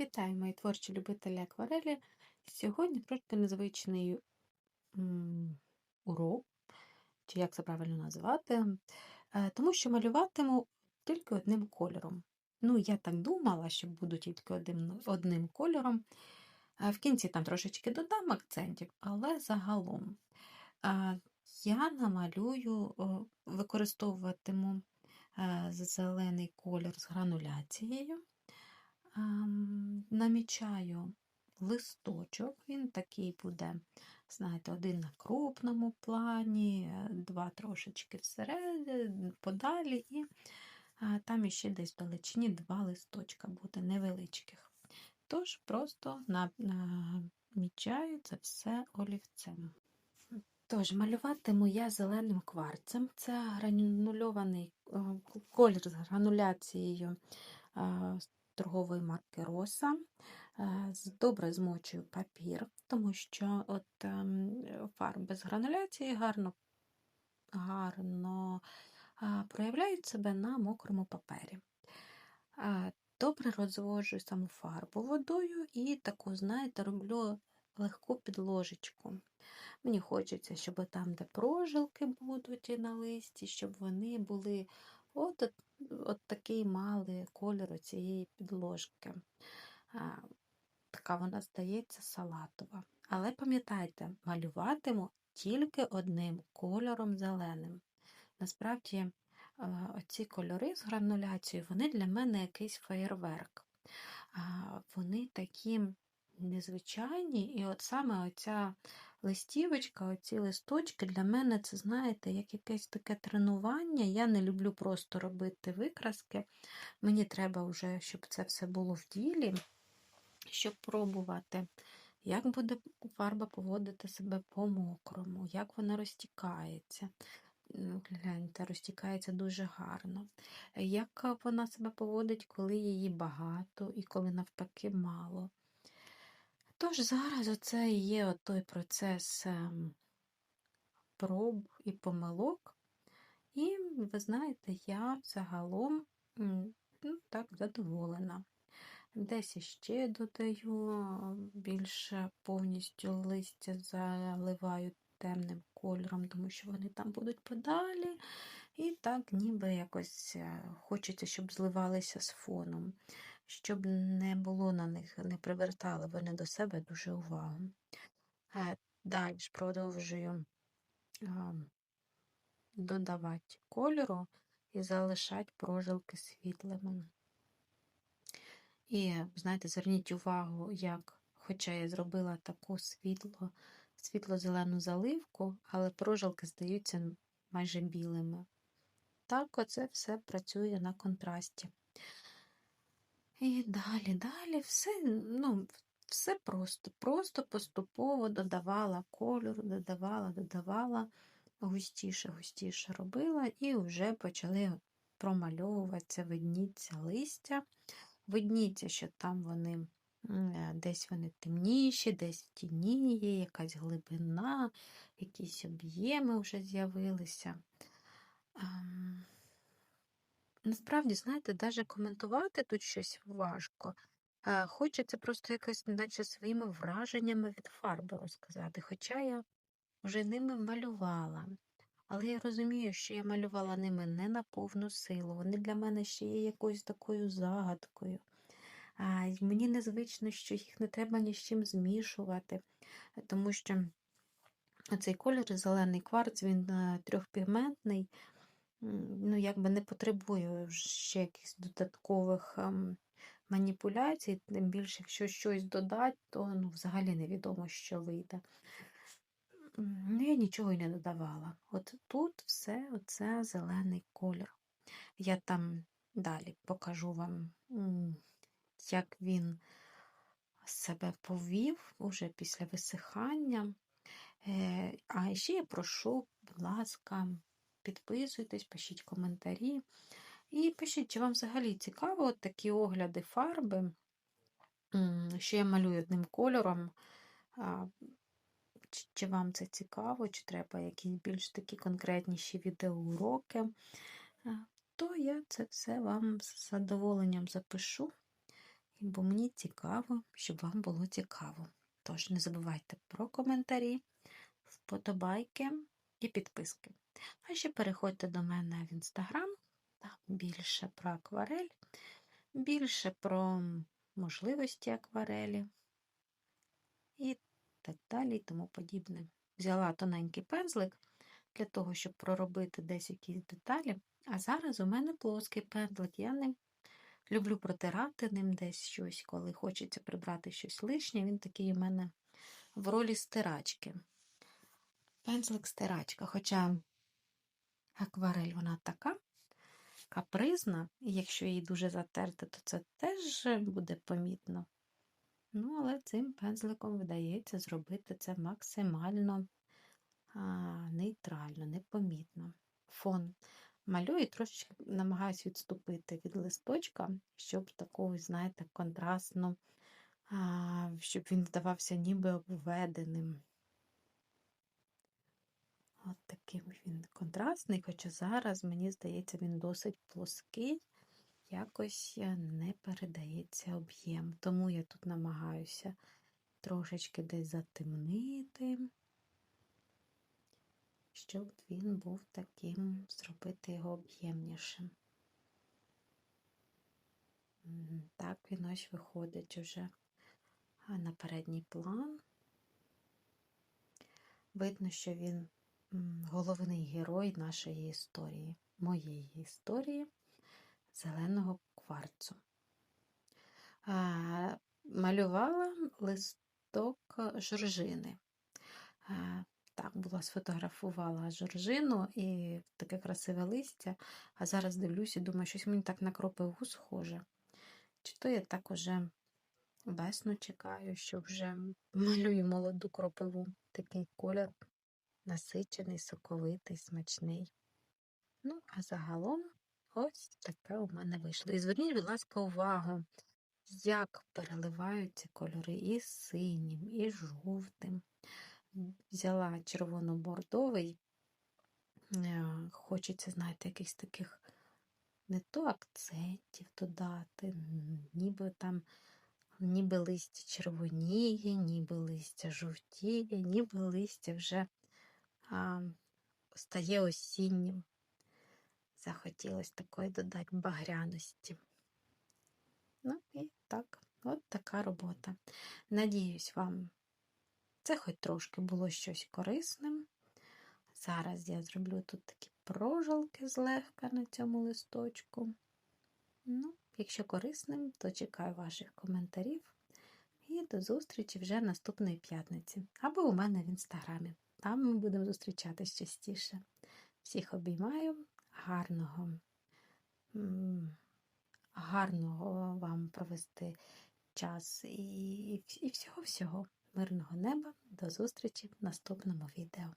Вітаю, мої творчі любителі акварелі. Сьогодні трошки незвичний урок, чи як це правильно назвати, е, тому що малюватиму тільки одним кольором. Ну, я так думала, що буду тільки одним, одним кольором. Е, В кінці там трошечки додам акцентів, але загалом е, я намалюю, використовуватиму зелений колір з грануляцією. Ам, намічаю листочок, він такий буде, знаєте, один на крупному плані, е, два трошечки всередині, подалі, і там іще десь в далечині два листочка буде невеличких. Тож просто намічаю це все олівцем. Тож, малюватиму я зеленим кварцем. Це гранульований е, колір з грануляцією е, торгової марки Роса. Е, Добре змочую папір, тому що от ем, фарби з грануляції гарно, гарно е, проявляють себе на мокрому папері. Е, Добре розводжу саму фарбу водою і таку, знаєте, роблю легку підложечку. Мені хочеться, щоб там, де прожилки будуть і на листі, щоб вони були от, от, от такий мали кольор цієї підложки. А, така вона здається салатова. Але пам'ятайте, малюватиму тільки одним кольором зеленим. Насправді, оці кольори з грануляцією, вони для мене якийсь феєрверк. Вони такі незвичайні, і от саме оця листівочка, оці листочки для мене це, знаєте, як якесь таке тренування. Я не люблю просто робити викраски. Мені треба вже, щоб це все було в ділі, щоб пробувати, як буде фарба поводити себе по мокрому, як вона розтікається. Ну, Гляньте, розтікається дуже гарно. Як вона себе поводить, коли її багато і коли навпаки мало. Тож зараз оце і є той процес ем, проб і помилок. І ви знаєте, я загалом ну, так задоволена. Десь іще додаю, більше повністю листя заливаю темним кольором, тому що вони там будуть подалі. І так ніби якось е, хочеться, щоб зливалися з фоном, щоб не було на них, не привертали вони до себе дуже увагу. Е, Далі продовжую додавати кольору і залишати прожилки світлими. І, знаєте, зверніть увагу, як, хоча я зробила таку світло, світло-зелену заливку, але прожилки здаються майже білими. Так, оце все працює на контрасті. І далі, далі, все, ну, все просто, просто поступово додавала кольору, додавала, додавала, густіше, густіше робила, і вже почали промальовуватися, видніться листя. Видніться, що там вони десь вони темніші, десь в тіні є, якась глибина, якісь об'єми вже з'явилися. Насправді, знаєте, навіть коментувати тут щось важко. Е, Хочеться просто якось, наче своїми враженнями від фарби розказати. Хоча я вже ними малювала. Але я розумію, що я малювала ними не на повну силу. Вони для мене ще є якоюсь такою загадкою. А, мені незвично, що їх не треба ні з чим змішувати, тому що цей колір зелений кварц, він е, трьохпігментний, ну, якби не потребує ще якихось додаткових ем, маніпуляцій, тим більше, якщо щось додати, то ну, взагалі невідомо, що вийде. Ну, я нічого й не додавала. От тут все оце зелений колір. Я там далі покажу вам, як він себе повів уже після висихання. Е, А ще я прошу, будь ласка, підписуйтесь, пишіть коментарі. І пишіть, чи вам взагалі цікаво от такі огляди фарби, що я малюю одним кольором. Чи вам це цікаво, чи треба якісь більш такі конкретніші відеоуроки, то я це все вам з задоволенням запишу бо мені цікаво, щоб вам було цікаво. Тож не забувайте про коментарі, вподобайки і підписки. А ще переходьте до мене в інстаграм, там більше про акварель, більше про можливості акварелі і так далі і тому подібне. Взяла тоненький пензлик для того, щоб проробити десь якісь деталі. А зараз у мене плоский пензлик. Я ним люблю протирати ним десь щось, коли хочеться прибрати щось лишнє. Він такий у мене в ролі стирачки. Пензлик стирачка. Хоча акварель вона така капризна, і якщо її дуже затерти, то це теж буде помітно. Ну, але цим пензликом вдається зробити це максимально а, нейтрально, непомітно. Фон малюю, і трошечки намагаюся відступити від листочка, щоб такого, знаєте, контрастно, а, щоб він здавався ніби обведеним. Таким він контрастний, хоча зараз, мені здається, він досить плоский, якось не передається об'єм. Тому я тут намагаюся трошечки десь затемнити, щоб він був таким, зробити його об'ємнішим. Так він ось виходить уже на передній план. Видно, що він головний герой нашої історії, моєї історії зеленого кварцу. Малювала листок жоржини. Так, була сфотографувала жоржину і таке красиве листя, а зараз дивлюся думаю, щось мені так на кропиву схоже. Чи то я так уже весну чекаю, що вже малюю молоду кропиву, такий колір насичений, соковитий, смачний. Ну, а загалом ось таке у мене вийшло. І зверніть, будь ласка, увагу, як переливаються кольори і синім, і жовтим. Взяла червоно-бордовий, е, хочеться, знаєте, якихось таких не то акцентів додати, ніби там. Ніби листя червоніє, ніби листя жовтіє, ніби листя вже а, стає осіннім. Захотілося такої додати багряності. Ну і так, от така робота. Надіюсь, вам це хоч трошки було щось корисним. Зараз я зроблю тут такі прожилки злегка на цьому листочку. Ну, якщо корисним, то чекаю ваших коментарів. І до зустрічі вже наступної п'ятниці або у мене в інстаграмі. Там ми будемо зустрічатись частіше. Всіх обіймаю, гарного, гарного вам провести час і, і всього-всього. Мирного неба. До зустрічі в наступному відео.